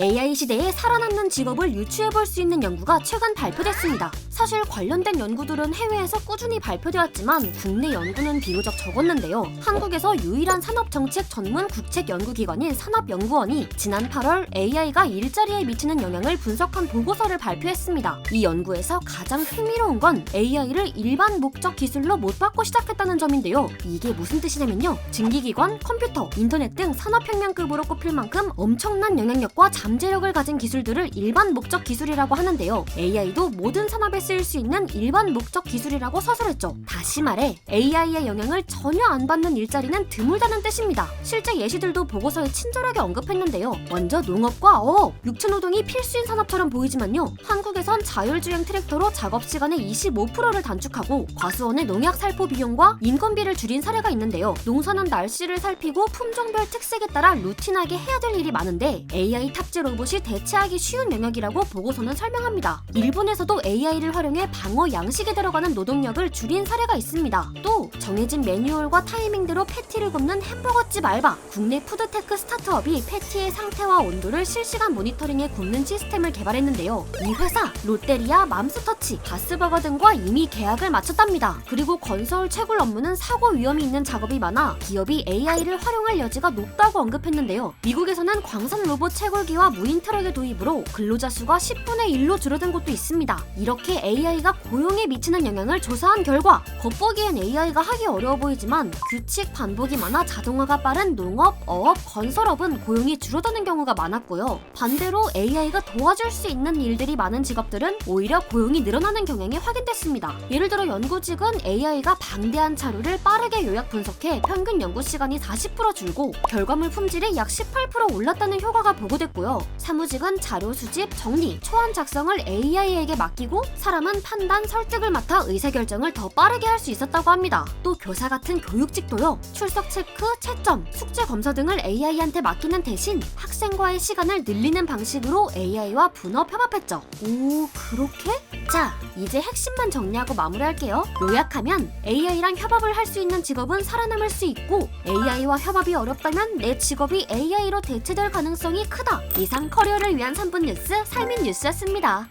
AI 시대에 살아남는 직업을 유추해 볼 수 있는 연구가 최근 발표됐습니다. 사실 관련된 연구들은 해외에서 꾸준히 발표되었지만 국내 연구는 비교적 적었는데요. 한국에서 유일한 산업정책 전문 국책연구기관인 산업연구원이 지난 8월 AI가 일자리에 미치는 영향을 분석한 보고서를 발표했습니다. 이 연구에서 가장 흥미로운 건 AI를 일반 목적 기술로 못 받고 시작했다는 점인데요. 이게 무슨 뜻이냐면요. 증기기관, 컴퓨터, 인터넷 등 산업혁명급으로 꼽힐 만큼 엄청난 영향력과 잠재력을 가진 기술들을 일반 목적 기술이라고 하는데요. AI도 모든 산업에 쓰일 수 있는 일반 목적 기술이라고 서술했죠. 다시 말해 AI의 영향을 전혀 안 받는 일자리는 드물다는 뜻입니다. 실제 예시들도 보고서에 친절하게 언급했는데요. 먼저 농업과 어업, 육체 노동이 필수인 산업처럼 보이지만요. 한국에선 자율주행 트랙터로 작업 시간의 25%를 단축하고 과수원의 농약 살포 비용과 인건비를 줄인 사례가 있는데요. 농사는 날씨를 살피고 품종별 특색에 따라 루틴하게 해야 될 일이 많은데 AI 탑재 로봇이 대체하기 쉬운 영역이라고 보고서는 설명합니다. 일본에서도 AI를 활용해 방어 양식에 들어가는 노동력을 줄인 사례가 있습니다. 또 정해진 매뉴얼과 타이밍대로 패티를 굽는 햄버거집 알바, 국내 푸드테크 스타트업이 패티의 상태와 온도를 실시간 모니터링해 굽는 시스템을 개발했는데요. 이 회사 롯데리아, 맘스터치, 바스버거 등과 이미 계약을 마쳤답니다. 그리고 건설 채굴 업무는 사고 위험이 있는 작업이 많아 기업이 AI를 활용할 여지가 높다고 언급했는데요. 미국에서는 광산 로봇 채굴기와 무인 트럭의 도입으로 근로자 수가 10분의 1로 줄어든 곳도 있습니다. 이렇게 AI가 고용에 미치는 영향을 조사한 결과 겉보기엔 AI가 하기 어려워 보이지만 규칙 반복이 많아 자동화가 빠른 농업, 어업, 건설업은 고용이 줄어드는 경우가 많았고요. 반대로 AI가 도와줄 수 있는 일들이 많은 직업들은 오히려 고용이 늘어나는 경향이 확인됐습니다. 예를 들어 연구직은 AI가 방대한 자료를 빠르게 요약 분석해 평균 연구 시간이 40% 줄고 결과물 품질이 약 18% 올랐다는 효과가 보고됐고요. 사무직은 자료 수집, 정리, 초안 작성을 AI에게 맡기고 사람은 판단, 설득을 맡아 의사결정을 더 빠르게 할 수 있었다고 합니다. 또 교사 같은 교육직도요. 출석 체크, 채점, 숙제 검사 등을 AI한테 맡기는 대신 학생과의 시간을 늘리는 방식으로 AI와 분업 협업했죠. 오, 그렇게? 자, 이제 핵심만 정리하고 마무리할게요. 요약하면 AI랑 협업을 할 수 있는 직업은 살아남을 수 있고 AI와 협업이 어렵다면 내 직업이 AI로 대체될 가능성이 크다. 이상 커리어를 위한 3분 뉴스 삶인 뉴스였습니다.